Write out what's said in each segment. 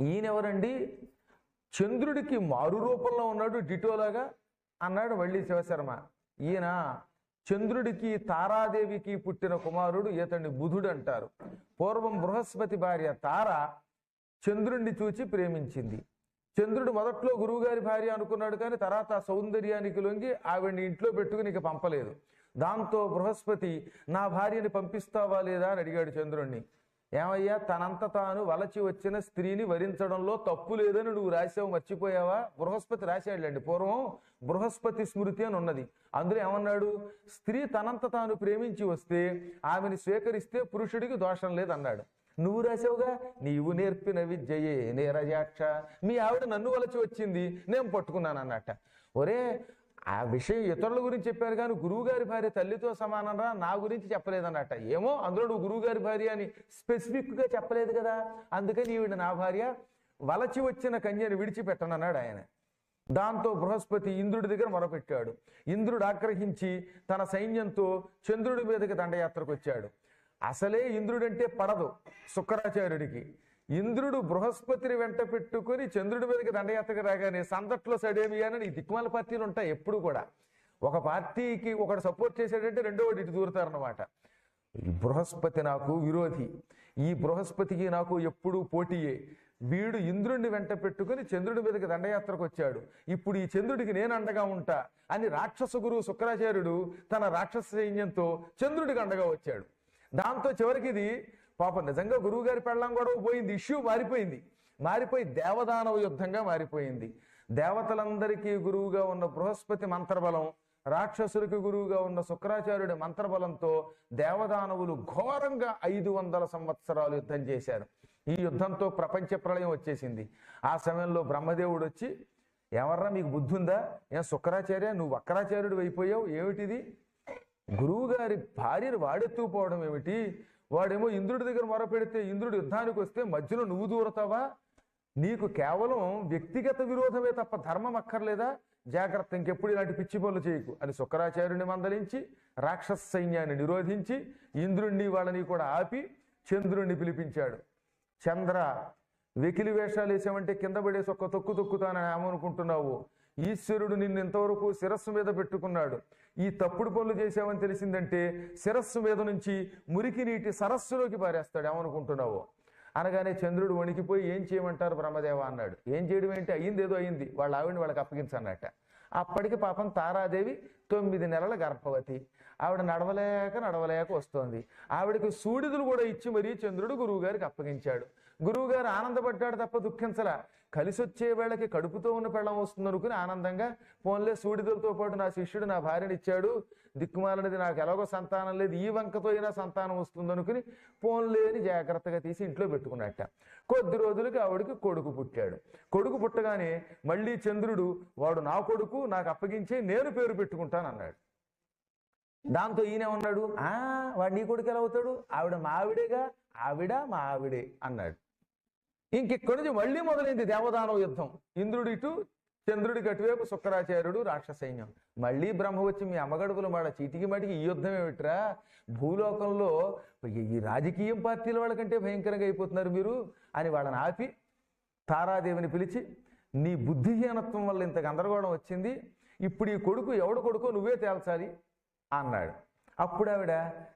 ఈయనెవరండి? చంద్రుడికి మారు రూపంలో ఉన్నాడు డిటోలాగా అన్నాడు మళ్ళీ శివశర్మ. ఈయన చంద్రుడికి తారాదేవికి పుట్టిన కుమారుడు ఇతన్ని బుధుడు అంటారు పూర్వం బృహస్పతి భార్య తార చంద్రుణ్ణి చూచి ప్రేమించింది. చంద్రుడు మొదట్లో గురువుగారి భార్య అనుకున్నాడు కానీ తర్వాత సౌందర్యానికి లొంగి ఆవిడ్ని ఇంట్లో పెట్టుకుని ఇక పంపలేదు. దాంతో బృహస్పతి నా భార్యని పంపిస్తావా లేదా? అని అడిగాడు చంద్రుణ్ణి. ఏమయ్యా తనంత తాను వలచి వచ్చిన స్త్రీని వరించడంలో తప్పు లేదని నువ్వు రాసావు మర్చిపోయావా? బృహస్పతి రాశాడులేండి. పూర్వం బృహస్పతి స్మృతి అని ఉన్నది. అందులో ఏమన్నాడు? స్త్రీ తనంత తాను ప్రేమించి వస్తే ఆమెను స్వీకరిస్తే పురుషుడికి దోషం లేదన్నాడు. నువ్వు రాసావుగా నీవు నేర్పిన విద్యయే నేరజాక్ష మీ ఆవిడ నన్ను వలచి వచ్చింది నేను పట్టుకున్నాను అన్నట్ట ఒరే ఆ విషయం ఇతరుల గురించి చెప్పారు కానీ గురువుగారి భార్య తల్లితో సమానంరా? నా గురించి చెప్పలేదన్నట్ట. ఏమో అందులో నువ్వు గురువుగారి భార్య అని స్పెసిఫిక్గా చెప్పలేదు కదా. అందుకని ఈవిడ నా భార్య వలచి వచ్చిన కన్యను విడిచిపెట్టనన్నాడు ఆయన. దాంతో బృహస్పతి ఇంద్రుడి దగ్గర మొరపెట్టాడు. ఇంద్రుడు ఆగ్రహించి తన సైన్యంతో చంద్రుడి మీదకి దండయాత్రకు వచ్చాడు. అసలే ఇంద్రుడంటే పడదు శుక్రాచార్యుడికి. ఇంద్రుడు బృహస్పతిని వెంట పెట్టుకుని చంద్రుడి మీదకి దండయాత్రకు రాగానే సందట్లో సడేమియానని ఈ దిక్మాల పార్టీలు ఉంటాయి ఎప్పుడు కూడా. ఒక పార్టీకి ఒకడు సపోర్ట్ చేశాడంటే రెండో ఇటు దూరుతారన్నమాట. ఈ బృహస్పతి నాకు విరోధి. ఈ బృహస్పతికి నాకు ఎప్పుడూ పోటీయే. వీడు ఇంద్రుడిని వెంట పెట్టుకుని చంద్రుడి మీదకి దండయాత్రకు వచ్చాడు. ఇప్పుడు ఈ చంద్రుడికి నేను అండగా ఉంటా అని రాక్షస గురువు శుక్రాచార్యుడు తన రాక్షస సైన్యంతో చంద్రుడికి అండగా వచ్చాడు. దాంతో చివరికి ఇది పాపం నిజంగా గురువు గారి పెళ్ళం గొడవ పోయింది ఇష్యూ మారిపోయింది. మారిపోయి దేవదానవ యుద్ధంగా మారిపోయింది. దేవతలందరికీ గురువుగా ఉన్న బృహస్పతి మంత్రబలం రాక్షసులకి గురువుగా ఉన్న శుక్రాచార్యుడి మంత్రబలంతో దేవదానవులు ఘోరంగా ఐదు వందల సంవత్సరాలు యుద్ధం చేశారు. ఈ యుద్ధంతో ప్రపంచ ప్రళయం వచ్చేసింది. ఆ సమయంలో బ్రహ్మదేవుడు వచ్చి ఎవర్రా మీకు బుద్ధి ఉందా ఏం శుక్రాచార్య? నువ్వు వక్రాచార్యుడు అయిపోయావు? ఏమిటిది? గురువు గారి భార్యను వాడెత్తుకుపోవడం ఏమిటి? వాడేమో ఇంద్రుడి దగ్గర మొరపెడితే ఇంద్రుడు యుద్ధానికి వస్తే మధ్యలో నువ్వు దూరతావా? నీకు కేవలం వ్యక్తిగత విరోధమే తప్ప ధర్మం అక్కర్లేదా? జాగ్రత్త ఇంకెప్పుడు ఇలాంటి పిచ్చి పనులు చేయకు అని శుక్రాచార్యుని మందలించి రాక్షస సైన్యాన్ని నిరోధించి ఇంద్రుణ్ణి వాళ్ళని కూడా ఆపి చంద్రుణ్ణి పిలిపించాడు. చంద్ర వెకిలి వేషాలు వేసామంటే కింద పడేసి ఒక్క తొక్కు తొక్కుతానని ఏమనుకుంటున్నావు ఈశ్వరుడు నిన్ను ఇంతవరకు శిరస్సు మీద పెట్టుకున్నాడు. ఈ తప్పుడు పనులు చేసావని తెలిసిందంటే శిరస్సు మీద నుంచి మురికి నీటి సరస్సులోకి పారేస్తాడు. ఏమనుకుంటున్నావు? అనగానే చంద్రుడు వణికిపోయి ఏం చేయమంటారు బ్రహ్మదేవ అన్నాడు. ఏం చేయడం ఏంటి? అయ్యింది. ఏదో అయింది వాళ్ళ ఆవిడని వాళ్ళకి అప్పగించన్నట్ట అప్పటికి పాపం తారాదేవి తొమ్మిది నెలల గర్భవతి. ఆవిడ నడవలేక నడవలేక వస్తోంది. ఆవిడకి సూడిదులు కూడా ఇచ్చి మరీ చంద్రుడు గురువుగారికి అప్పగించాడు. గురువుగారు ఆనందపడ్డాడు తప్ప దుఃఖించలా. కలిసి వచ్చే వేళకి కడుపుతో ఉన్న పెళ్ళం వస్తుంది అనుకుని ఆనందంగా ఫోన్లే సూడిదులతో పాటు నా శిష్యుడు నా భార్యని ఇచ్చాడు. దిక్కుమాలనేది నాకు ఎలాగో సంతానం లేదు. ఈ వంకతో అయినా సంతానం వస్తుంది అనుకుని ఫోన్లేని జాగ్రత్తగా తీసి ఇంట్లో పెట్టుకున్నట్ట. కొద్ది రోజులకి ఆవిడకి కొడుకు పుట్టాడు. కొడుకు పుట్టగానే మళ్ళీ చంద్రుడు వాడు నా కొడుకు నాకు అప్పగించే నేను పేరు పెట్టుకుంటాను. అన్నాడు దాంతో ఈయన ఉన్నాడు ఆ వాడు నీ కొడుకు ఎలా అవుతాడు? ఆవిడ మావిడేగా? ఆవిడ మా ఆవిడే అన్నాడు. ఇంకెక్కడి నుంచి మళ్ళీ మొదలైంది దేవదానవ యుద్ధం. ఇంద్రుడు ఇటు చంద్రుడికి అటువైపు శుక్రాచార్యుడు రాక్షస సైన్యం. మళ్ళీ బ్రహ్మ వచ్చి మీ అమ్మగడుపుల మాడ చీటికి మాటికి ఈ యుద్ధం ఏమిట్రా? భూలోకంలో ఈ- ఈ రాజకీయం పార్టీల వాళ్ళకంటే భయంకరంగా అయిపోతున్నారు మీరు అని వాళ్ళని ఆపి తారాదేవిని పిలిచి నీ బుద్ధిహీనత్వం వల్ల ఇంత గందరగోళం వచ్చింది. ఇప్పుడు ఈ కొడుకు ఎవడు కొడుకో నువ్వే తేల్చాలి అన్నాడు. అప్పుడు ఆవిడ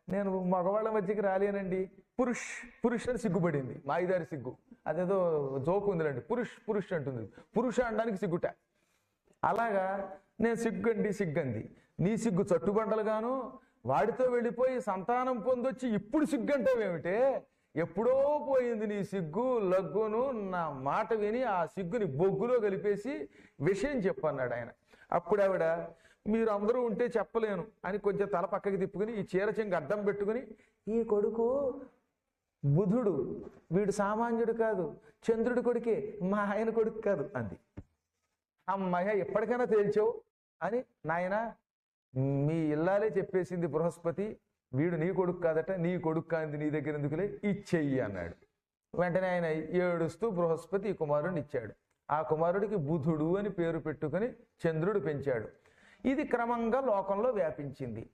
నేను మగవాళ్ళ మధ్యకి రాలేనండి. పురుష్ పురుష్ అని సిగ్గుపడింది. మాయిదారి సిగ్గు. అదేదో జోకు ఉందిలేండి. పురుష్ పురుష్ అంటుంది. పురుష అనడానికి సిగ్గుట. అలాగా నేను సిగ్గండి సిగ్గంది. నీ సిగ్గు చట్టుబండలుగాను. వాడితో వెళ్ళిపోయి సంతానం పొందొచ్చి ఇప్పుడు సిగ్గంటావేమిటే? ఎప్పుడో పోయింది నీ సిగ్గు లగ్గును నా మాట విని ఆ సిగ్గుని బొగ్గులో కలిపేసి విషయం చెప్పన్నాడు ఆయన. అప్పుడు ఆవిడ మీరు అందరూ ఉంటే చెప్పలేను అని కొంచెం తల పక్కకి తిప్పుకుని ఈ చీర చెంగు అడ్డం పెట్టుకుని ఈ కొడుకు బుధుడు వీడు సామాన్యుడు కాదు చంద్రుడి కొడుకే మా ఆయన కొడుకు కాదు అంది. అమ్మాయ ఎప్పటికైనా తేల్చావు అని నాయన మీ ఇల్లాలే చెప్పేసింది బృహస్పతి వీడు నీ కొడుకు కాదట నీ కొడుకు కాంది నీ దగ్గర ఎందుకులే? ఇచ్చేయి అన్నాడు. వెంటనే ఆయన ఏడుస్తూ బృహస్పతి ఈ కుమారుడిని ఇచ్చాడు. ఆ కుమారుడికి బుధుడు అని పేరు పెట్టుకుని చంద్రుడు పెంచాడు. ఇది క్రమంగా లోకంలో వ్యాపించింది.